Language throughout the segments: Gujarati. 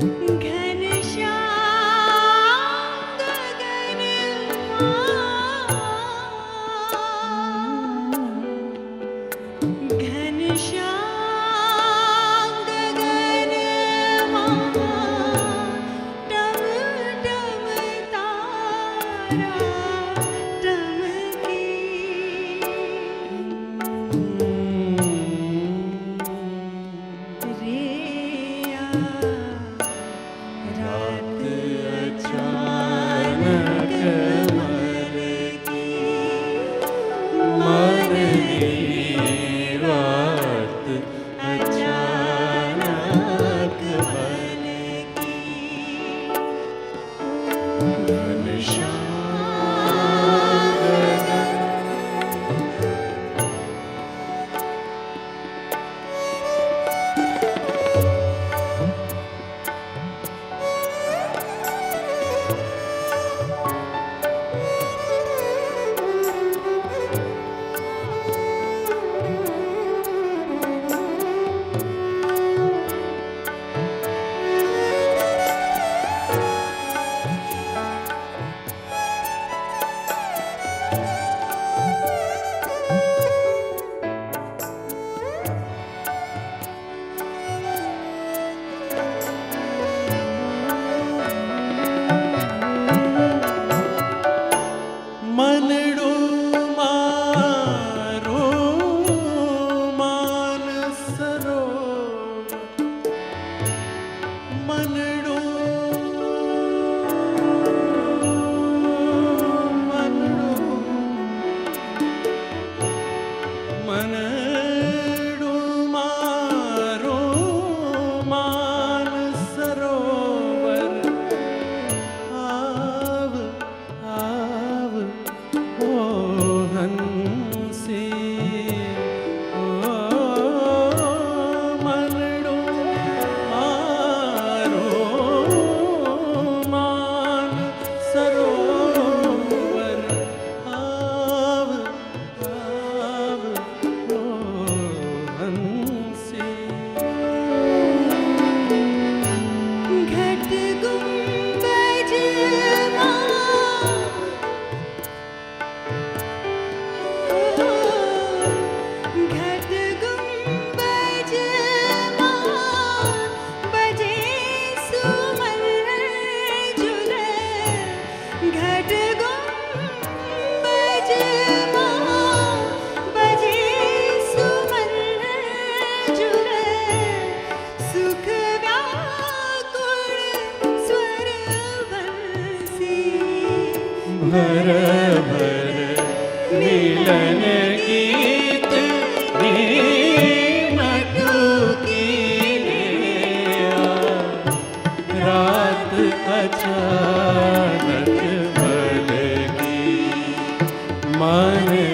Okay.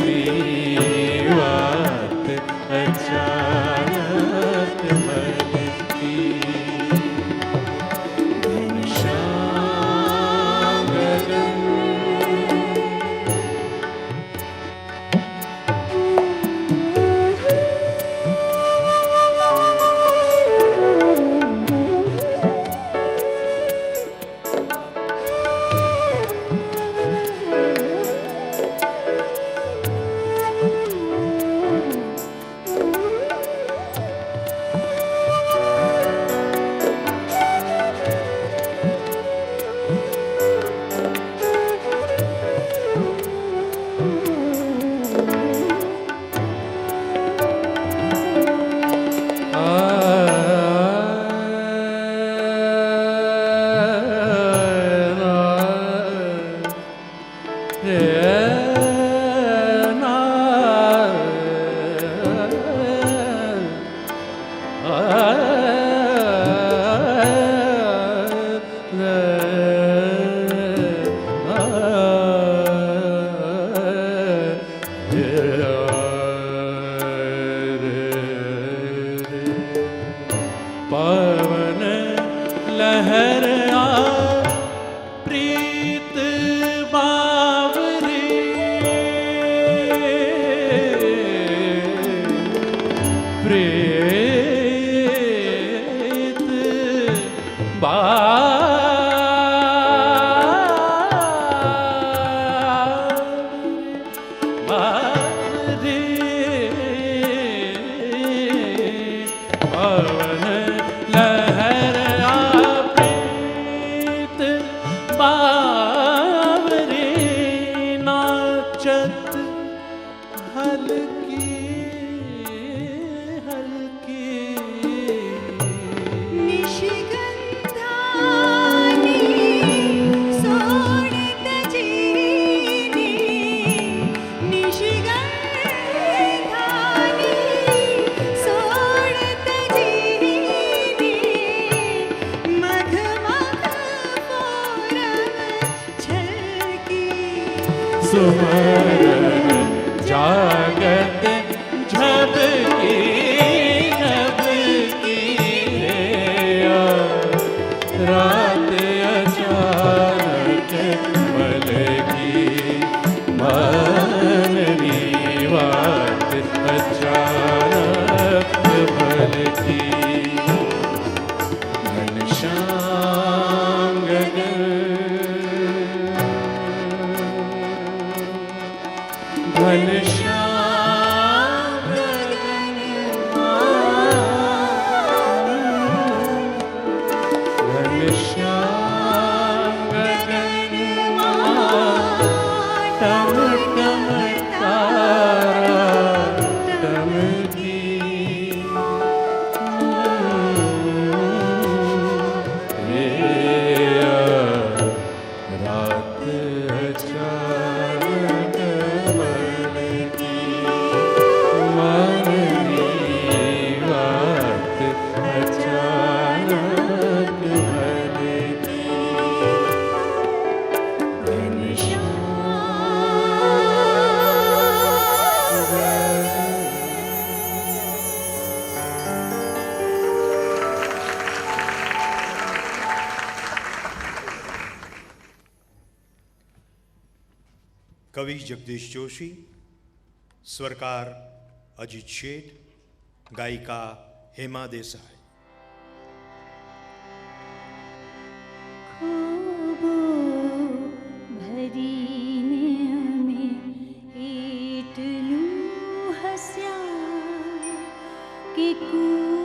me. सुरेश जोशी स्वरकार अजीत शेठ गायिका हेमा देसाई। कि कू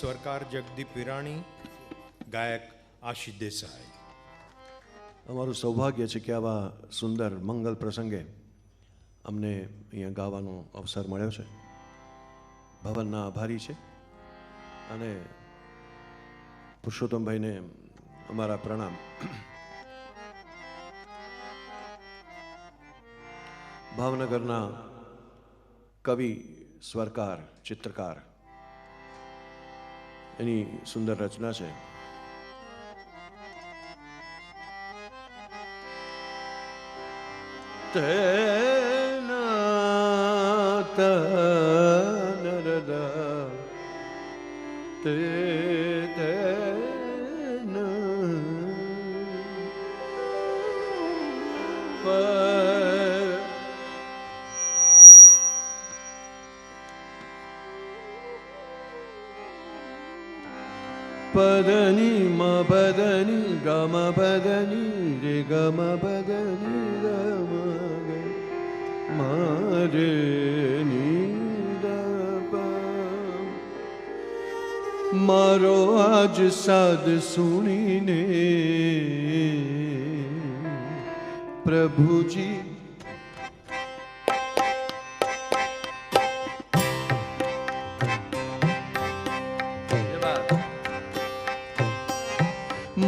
સ્વરકાર જગદીપ વિરાણી, ગાયક આશિષ દેસાઈ. અમારું સૌભાગ્ય છે કે આવા સુંદર મંગલ પ્રસંગે અમને અહીંયા ગાવાનો અવસર મળ્યો છે. ભવનના આભારી છે. અને પુરુષોત્તમભાઈને અમારા પ્રણામ. ભાવનગરના કવિ, સ્વરકાર, ચિત્રકાર એની સુંદર રચના છે. તેના તે પદની મ પદની ગમ પદની રે ગમ પદની ગ મારે મારો આજ સાદ સુણીને પ્રભુજી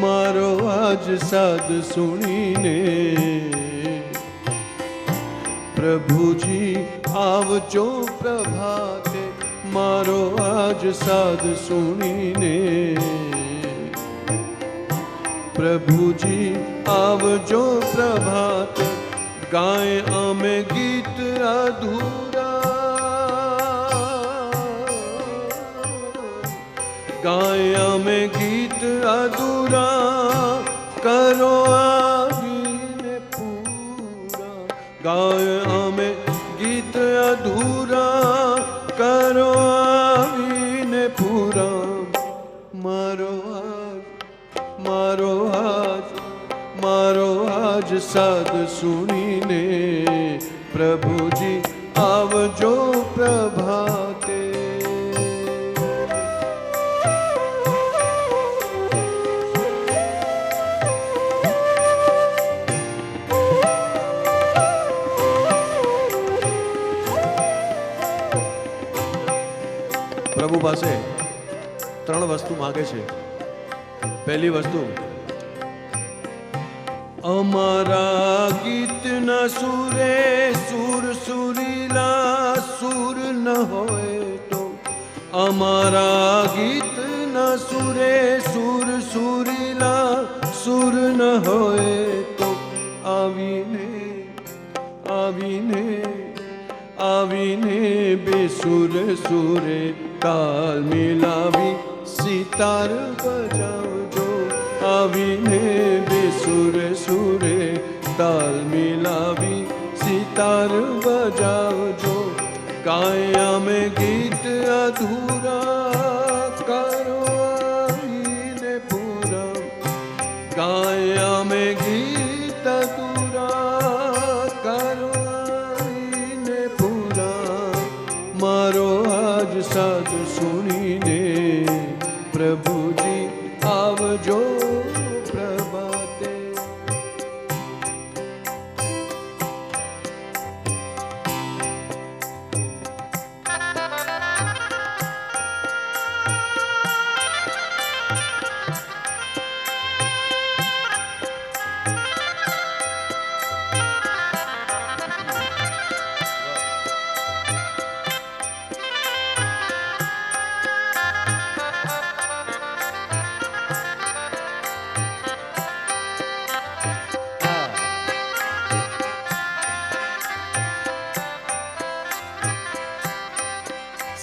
મારો આજ સાદ સુણીને. પ્રભુજી, આવજો પ્રભાતે મારો આજ સાદ સુણીને. પ્રભુજી, આવજો પ્રભાત ગાય અમે ગીત અધૂરા કરો આજીને પૂરા. ગાય અમે ગીત અધૂરા. કરો આવીને પૂરા. મારો આજ મારો આજ મારો આજ સાદ સુણીને પ્રભુજી પાસે ત્રણ વસ્તુ માગે છે. પહેલી વસ્તુ, અમારા ગીતના સુરે સુર સુરીલા સુર ન હોય તો, અમારા ગીતના સુરે સુર સુરીલા સુર ન હોય તો, આવીને આવીને આવીને બેસુર સુરે તાલ મિલાવી સિતાર બજાવજો, આવીને બે સુરે. તાલ મિલાવી સિતાર બજાવજો કાયા મેં ગીત અધૂરા આજ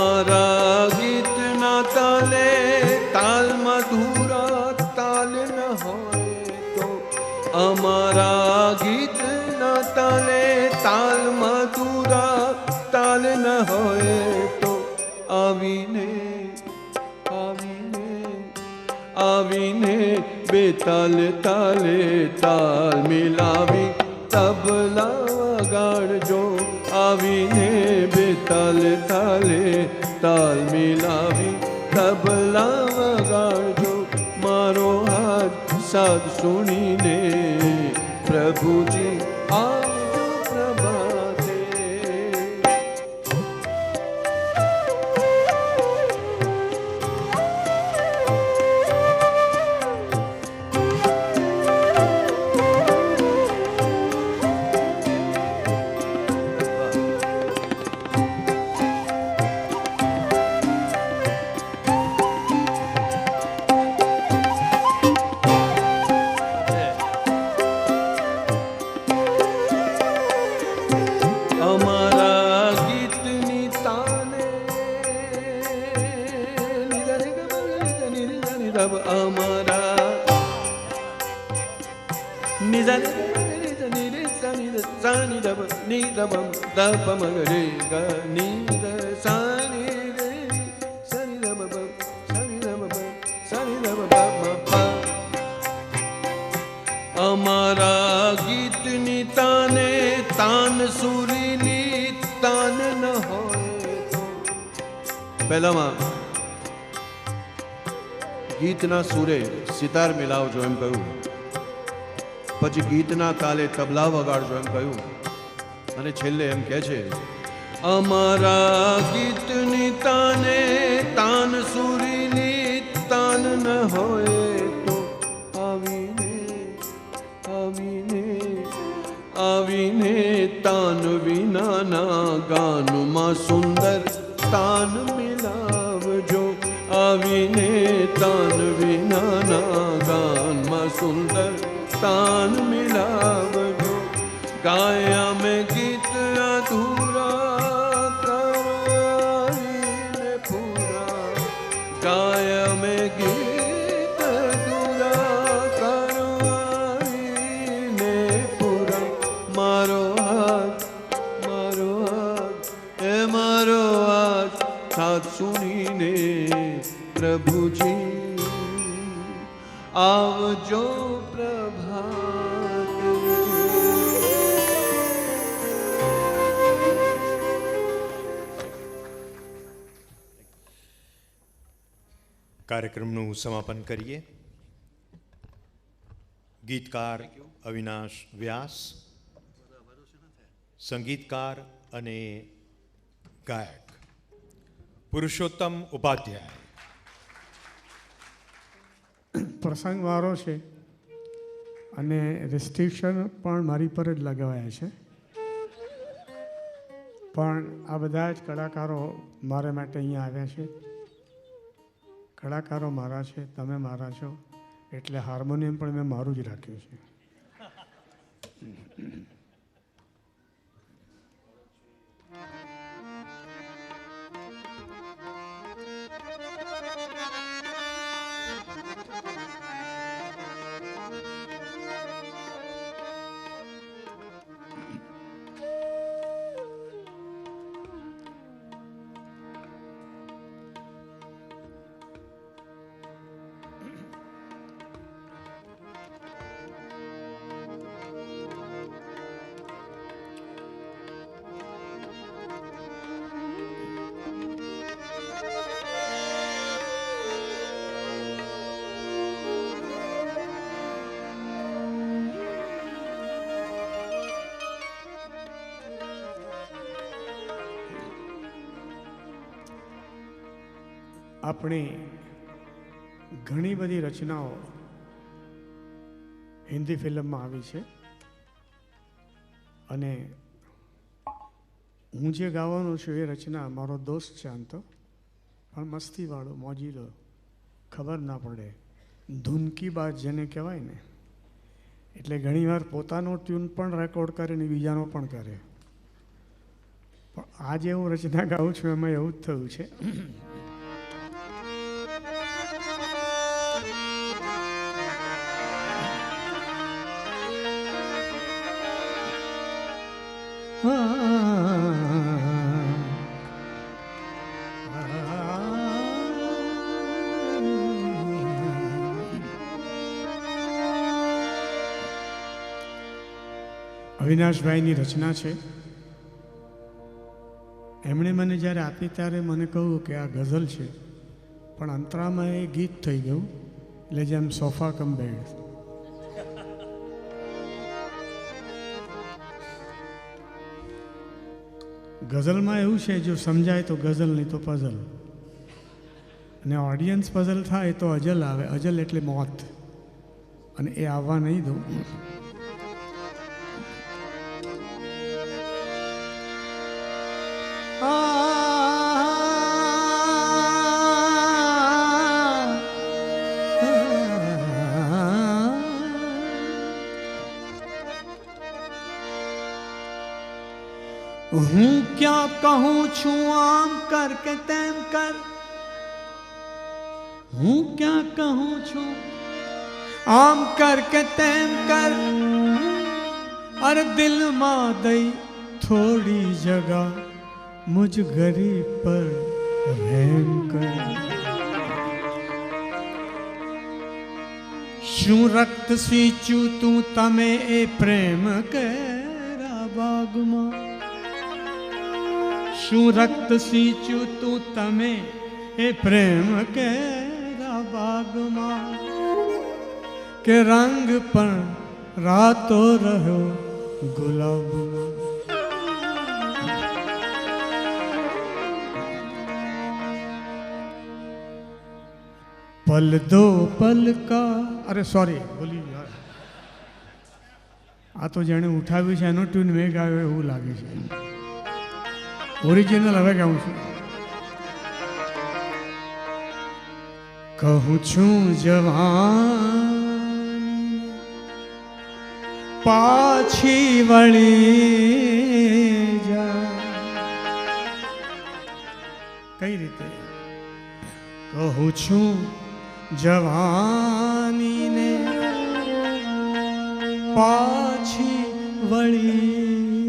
અમારા ગીતના તાલે તાલ મધુરા તાલ ન હોય તો અમારા ગીતના તાલે તાલ મધુરા તાલ ન હોય તો આવીને આવીને આવીને બે તાલ તાલે તાલ મિલાવી તબલા વગાડજો આવીને બે તાલ તાલે તાલ મિલાવી તબલા વગાડજો મારો હાથ સાદ સુણીને પ્રભુજી અમારા નિધ સાની દબ નિધબમ દબ મગરે ગ નિધ સાની રે સાની દબ બ સાની દબ બ સાની દબ બ પ અમારા ગીતની તાને તાન ન હોય પહેલામાં ગીતના સુરે સિતાર મિલાવજો એમ કહ્યું. પછી ગીતના તાલે તબલા વગાડજો એમ કહ્યું. અને છેલ્લે એમ કહે છે, અમારા ગીતની કાર્યક્રમનું સમાપન કરીએ. ગીતકાર અવિનાશ વ્યાસ સંગીતકાર અને ગાયક. પુરુષોત્તમ ઉપાધ્યાય. પ્રસંગ મારો છે. અને રિસ્ટ્રિક્શન પણ મારી પર જ લગાવાયા છે. પણ આ બધા જ કલાકારો મારા માટે અહીંયા આવ્યા છે. કલાકારો મારા છે, તમે મારા છો. એટલે હાર્મોનિયમ પણ મેં મારું જ રાખ્યું છે. આપણી ઘણી બધી રચનાઓ હિન્દી ફિલ્મમાં આવી છે. અને હું જે ગાવાનો છું એ રચના મારો દોસ્ત છે આમ તો પણ મસ્તીવાળો, મોજીલો, ખબર ના પડે. ધૂનકી બાદ જેને કહેવાય ને, એટલે ઘણીવાર પોતાનો ટ્યુન પણ રેકોર્ડ કરે ને બીજાનો પણ કરે. પણ આજે હું રચના ગાઉં છું, એમાં એવું જ થયું છે. અવિનાશભાઈની રચના છે. એમણે મને જ્યારે આપી ત્યારે મને કહ્યું કે આ ગઝલ છે, પણ અંતરામાં એ ગીત થઈ ગયું, એટલે જેમ સોફા કમ બેડ ગઝલમાં એવું છે, જો સમજાય તો ગઝલ, નહીં તો પઝલ અને ઓડિયન્સ પઝલ થાય તો અજલ આવે, અજલ એટલે મોત. અને એ આવવા નહીં દઉં. ક્યાં કહું છું આમ કર કે તેમ કર હું ક્યાં કહું છું આમ કર કે તેમ કર અરે દિલમાં દઈ થોડી જગા મુझ ગરીબ પર રહેમ કર શું રક્ત સીંચ્યું તું તમે એ પ્રેમ કેરા બાગમાં શું રક્ત સિંચ્યું તું તમે? એ પ્રેમ કેરા બાગમાં કે રંગ પણ રાતો રહ્યો ગુલાબમાં? પલ દો પલકા અરે સોરી બોલી આ તો જેણે ઉઠાવ્યું છે, એનો ટ્યુન મેં ગાયો એવું લાગે છે. ઓરિજિનલ હવે ગાઉં છું. કહું છું જવાન, પાછી વળી જા. કઈ રીતે? કહું છું જવાનીને પાછી વળી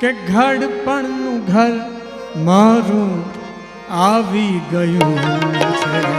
કે ઘડપણનું ઘર મારું આવી ગયું છે.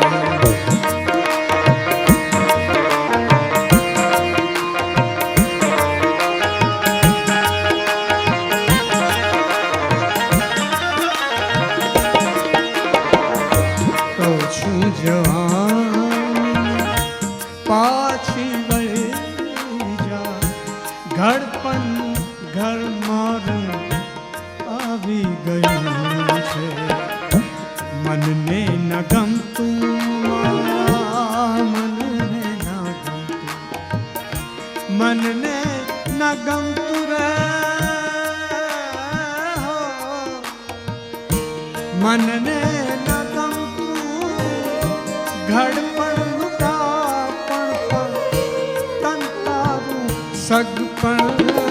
સગ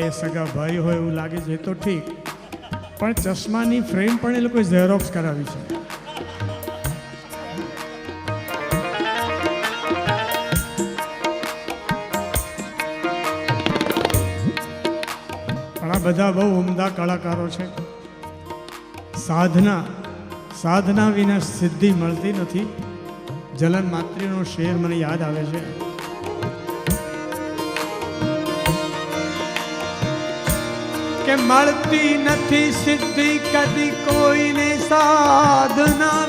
સગા ભાઈ હોય એવું લાગે છે તો ઠીક. પણ ચશ્માની ફ્રેમ પણ એ લોકોએ ઝેરોક્સ કરાવી છે. ઘણા બધા બહુ ઉમદા કલાકારો છે. સાધના સાધના વિના સિદ્ધિ મળતી નથી. જલન માત્રીનો શેર મને યાદ આવે છે. કે મળતી નથી સિદ્ધિ કદી કોઈને સાધના